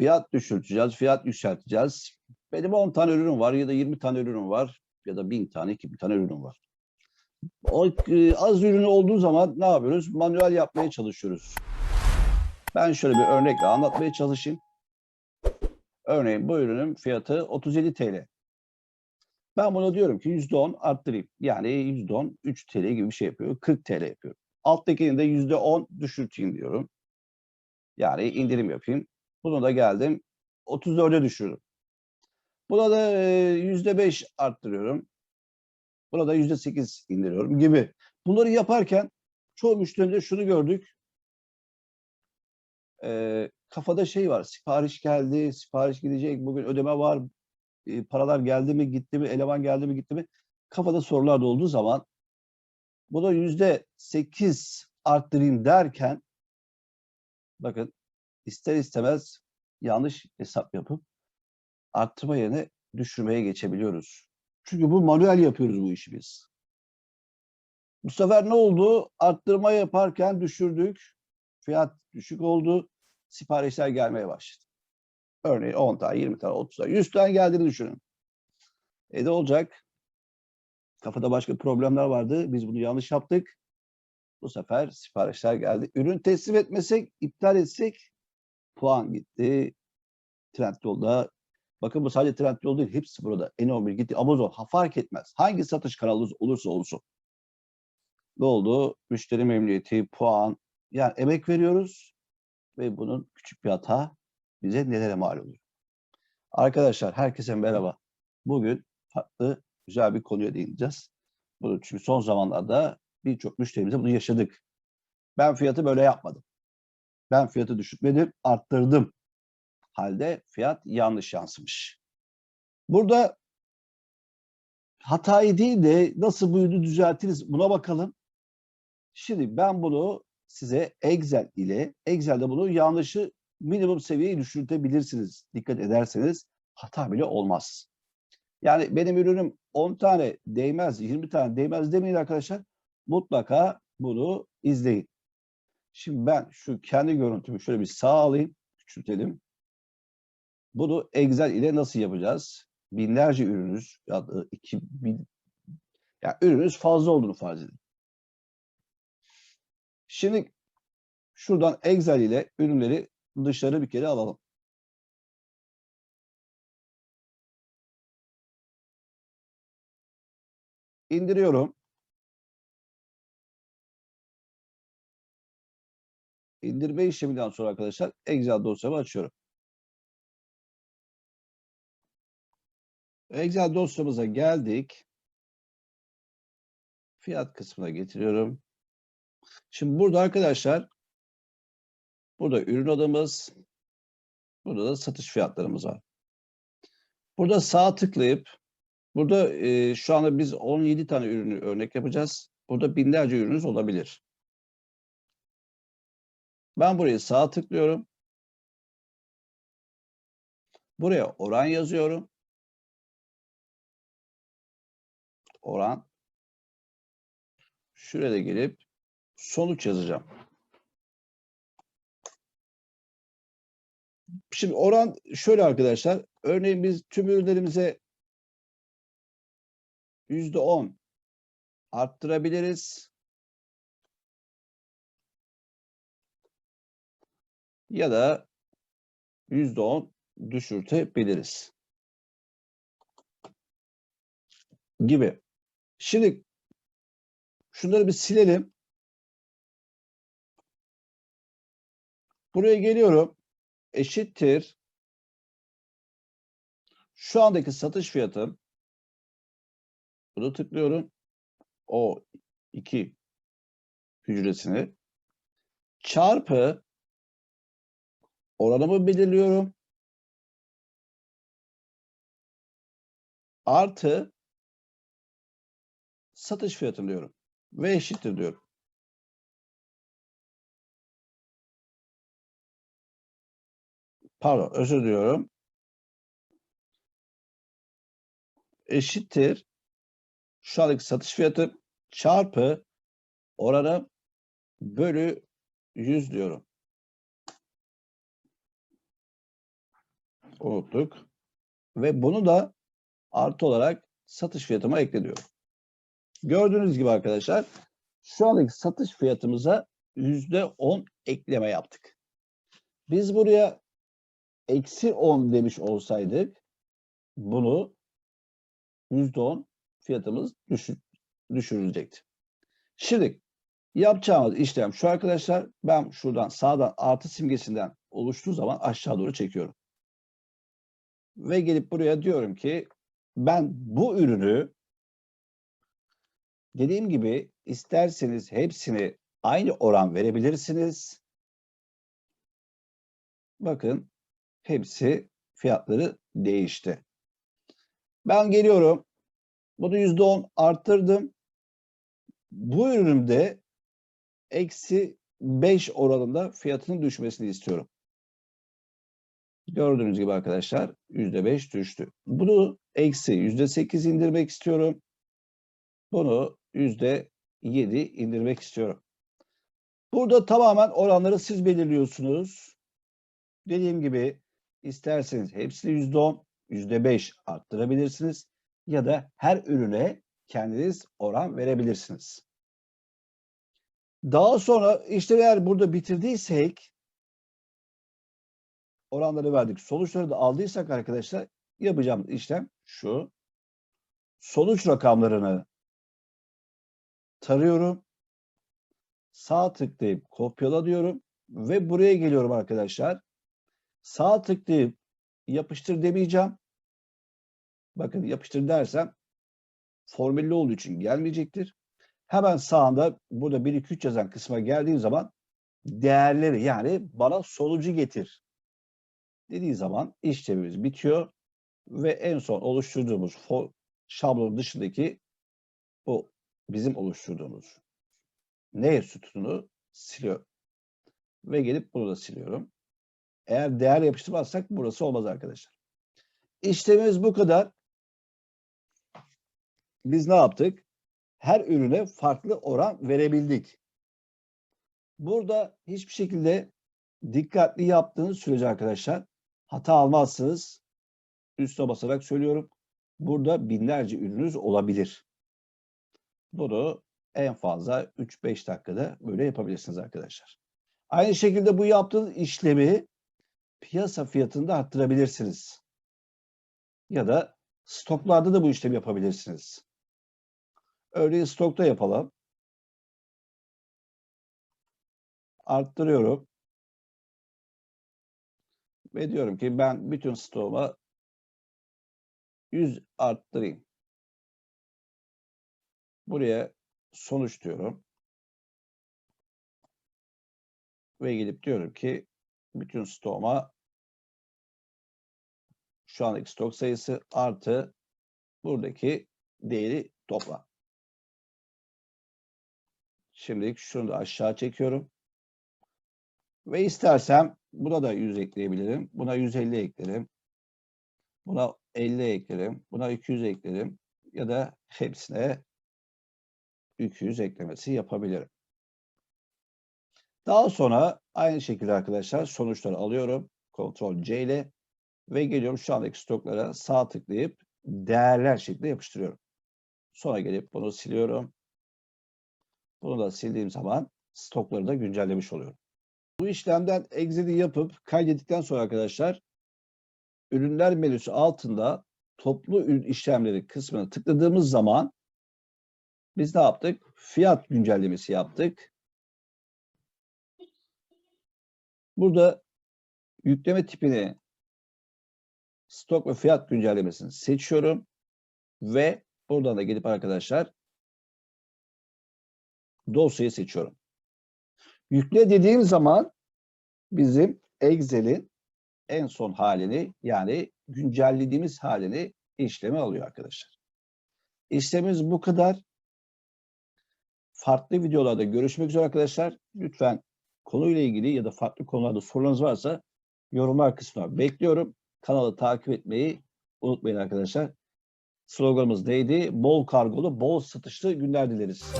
Fiyat düşürteceğiz, fiyat yükselteceğiz. Benim 10 tane ürünüm var ya da 20 tane ürünüm var ya da 1000 tane, 2000 tane ürünüm var. O e, az ürünü olduğu zaman ne yapıyoruz? Manuel yapmaya çalışıyoruz. Ben şöyle bir örnekle anlatmaya çalışayım. Örneğin bu ürünün fiyatı 37 TL. Ben buna diyorum ki %10 arttırayım. Yani %10 3 TL gibi bir şey yapıyor. 40 TL yapıyor. Alttakini de %10 düşürteyim diyorum. Yani indirim yapayım. Bunu da geldim 34'e düşürdüm. Buna da e, %5 arttırıyorum. Buna da %8 indiriyorum gibi. Bunları yaparken çoğu müşterimde şunu gördük. E, kafada şey var. Sipariş geldi, sipariş gidecek, bugün ödeme var, e, paralar geldi mi, gitti mi, eleman geldi mi, gitti mi? Kafada sorular da olduğu zaman bunu yüzde sekiz arttırayım derken bakın ister istemez yanlış hesap yapıp arttırma yerine düşürmeye geçebiliyoruz. Çünkü bu manuel yapıyoruz bu işi biz. Bu sefer ne oldu? Arttırma yaparken düşürdük. Fiyat düşük oldu. Siparişler gelmeye başladı. Örneğin 10 tane, 20 tane, 30 tane, 100 tane geldiğini düşünün. E ne olacak? Kafada başka problemler vardı. Biz bunu yanlış yaptık. Bu sefer siparişler geldi. Ürün teslim etmesek, iptal etsek puan gitti. Trendyol'da bakın bu sadece Trendyol değil hepsi burada. N11 gitti. Amazon ha, fark etmez. Hangi satış kanalı olursa olsun. Ne oldu? Müşteri memnuniyeti, puan. Yani emek veriyoruz ve bunun küçük bir hata bize nelere mal oluyor. Arkadaşlar herkese merhaba. Bugün farklı güzel bir konuya değineceğiz. Bunu çünkü son zamanlarda birçok müşterimize bunu yaşadık. Ben fiyatı böyle yapmadım. Ben fiyatı düşürtmedim, arttırdım. Halde fiyat yanlış yansımış. Burada hatayı değil de nasıl buydu düzeltiriz buna bakalım. Şimdi ben bunu size Excel ile Excel'de bunu yanlışı minimum seviyeye düşürtebilirsiniz. Dikkat ederseniz hata bile olmaz. Yani benim ürünüm 10 tane değmez, 20 tane değmez demeyin arkadaşlar. Mutlaka bunu izleyin. Şimdi ben şu kendi görüntümü şöyle bir sağ alayım, küçültelim. Bunu Excel ile nasıl yapacağız? Binlerce ürünüz ya da 2000 ya ürünüz fazla olduğunu farz edin. Şimdi şuradan Excel ile ürünleri dışarı bir kere alalım. İndiriyorum. İndirme işleminden sonra arkadaşlar Excel dosyamı açıyorum. Excel dosyamıza geldik. Fiyat kısmına getiriyorum. Şimdi burada arkadaşlar burada ürün adımız burada da satış fiyatlarımız var. Burada sağ tıklayıp burada e, şu anda biz 17 tane ürünü örnek yapacağız. Burada binlerce ürününüz olabilir. Ben burayı sağ tıklıyorum. Buraya oran yazıyorum. Oran. Şuraya gelip sonuç yazacağım. Şimdi oran şöyle arkadaşlar. Örneğin biz tüm ürünlerimize yüzde on arttırabiliriz. Ya da yüzde on düşürtebiliriz. Gibi. Şimdi şunları bir silelim. Buraya geliyorum. Eşittir. Şu andaki satış fiyatım. Bunu tıklıyorum. O iki hücresini çarpı oranımı belirliyorum. Artı satış fiyatım diyorum. Ve eşittir diyorum. Pardon özür diliyorum. Eşittir. Şu andaki satış fiyatı çarpı oranı bölü 100 diyorum. Unuttuk. Ve bunu da artı olarak satış fiyatıma eklediyorum. Gördüğünüz gibi arkadaşlar şu andaki satış fiyatımıza yüzde on ekleme yaptık. Biz buraya eksi 10 demiş olsaydık bunu yüzde on fiyatımız düşür, düşürülecekti. Şimdi yapacağımız işlem şu arkadaşlar. Ben şuradan sağdan artı simgesinden oluştuğu zaman aşağı doğru çekiyorum. Ve gelip buraya diyorum ki ben bu ürünü dediğim gibi isterseniz hepsini aynı oran verebilirsiniz. Bakın hepsi fiyatları değişti. Ben geliyorum. Bunu yüzde on arttırdım. Bu ürünümde eksi 5 oranında fiyatının düşmesini istiyorum. Gördüğünüz gibi arkadaşlar yüzde 5 düştü. Bunu eksi yüzde 8 indirmek istiyorum. Bunu yüzde 7 indirmek istiyorum. Burada tamamen oranları siz belirliyorsunuz. Dediğim gibi isterseniz hepsini yüzde 10, yüzde 5 arttırabilirsiniz. Ya da her ürüne kendiniz oran verebilirsiniz. Daha sonra işte eğer burada bitirdiysek oranları verdik. Sonuçları da aldıysak arkadaşlar yapacağımız işlem şu. Sonuç rakamlarını tarıyorum. Sağ tıklayıp kopyala diyorum ve buraya geliyorum arkadaşlar. Sağ tıklayıp yapıştır demeyeceğim. Bakın yapıştır dersem formülli olduğu için gelmeyecektir. Hemen sağında burada 1 2 3 yazan kısma geldiğim zaman değerleri yani bana sonucu getir dediği zaman işlemimiz bitiyor ve en son oluşturduğumuz şablon dışındaki bu bizim oluşturduğumuz ne sütununu siliyor. Ve gelip bunu da siliyorum. Eğer değer yapıştırmazsak burası olmaz arkadaşlar. İşlemimiz bu kadar. Biz ne yaptık? Her ürüne farklı oran verebildik. Burada hiçbir şekilde dikkatli yaptığınız sürece arkadaşlar hata almazsınız. Üstüne basarak söylüyorum. Burada binlerce ürününüz olabilir. Bunu en fazla 3-5 dakikada böyle yapabilirsiniz arkadaşlar. Aynı şekilde bu yaptığınız işlemi piyasa fiyatında arttırabilirsiniz. Ya da stoklarda da bu işlemi yapabilirsiniz. Örneğin stokta yapalım. Arttırıyorum. Ve diyorum ki ben bütün stoğuma 100 arttırayım. Buraya sonuç diyorum. Ve gelip diyorum ki bütün stoğuma şu andaki stok sayısı artı buradaki değeri topla. Şimdilik şunu da aşağı çekiyorum. Ve istersem buna da 100 ekleyebilirim. Buna 150 eklerim. Buna 50 eklerim. Buna 200 eklerim. Ya da hepsine 200 eklemesi yapabilirim. Daha sonra aynı şekilde arkadaşlar sonuçları alıyorum. Ctrl C ile ve geliyorum şu andaki stoklara sağ tıklayıp değerler şeklinde yapıştırıyorum. Sonra gelip bunu siliyorum. Bunu da sildiğim zaman stokları da güncellemiş oluyorum. Bu işlemden exit'i yapıp kaydettikten sonra arkadaşlar ürünler menüsü altında toplu ürün işlemleri kısmına tıkladığımız zaman biz ne yaptık? Fiyat güncellemesi yaptık. Burada yükleme tipini stok ve fiyat güncellemesini seçiyorum ve buradan da gelip arkadaşlar dosyayı seçiyorum. Yükle dediğim zaman bizim Excel'in en son halini yani güncellediğimiz halini işleme alıyor arkadaşlar. İşlemimiz bu kadar. Farklı videolarda görüşmek üzere arkadaşlar. Lütfen konuyla ilgili ya da farklı konularda sorularınız varsa yorumlar kısmına bekliyorum. Kanalı takip etmeyi unutmayın arkadaşlar. Sloganımız neydi? Bol kargolu, bol satışlı günler dileriz.